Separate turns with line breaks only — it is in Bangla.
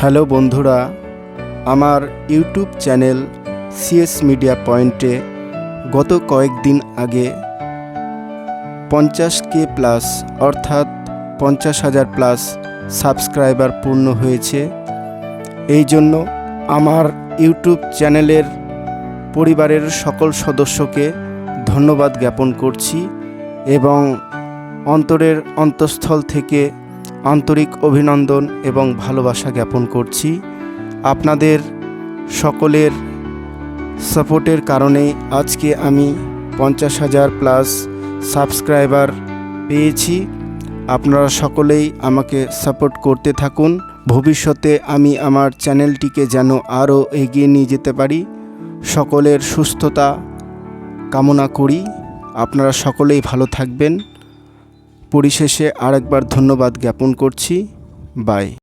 হ্যালো বন্ধুরা, আমার ইউটিউব চ্যানেল সিএস মিডিয়া পয়েন্টে গত কয়েকদিন আগে পঞ্চাশ কে প্লাস, অর্থাৎ পঞ্চাশ হাজার প্লাস সাবস্ক্রাইবার পূর্ণ হয়েছে। এই জন্য আমার ইউটিউব চ্যানেলের পরিবারের সকল সদস্যকে ধন্যবাদ জ্ঞাপন করছি এবং অন্তরের অন্তঃস্থল থেকে আন্তরিক অভিনন্দন এবং ভালোবাসা জ্ঞাপন করছি। আপনাদের সকলের সাপোর্টের কারণেই আজকে আমি পঞ্চাশ হাজার প্লাস সাবস্ক্রাইবার পেয়েছি। আপনারা সকলেই আমাকে সাপোর্ট করতে থাকুন। ভবিষ্যতে আমি আমার চ্যানেলটিকে যেন আরও এগিয়ে নিয়ে যেতে পারি। সকলের সুস্থতা কামনা করি। আপনারা সকলেই ভালো থাকবেন। পরিশেষে আরেকবার ধন্যবাদ জ্ঞাপন করছি। বাই।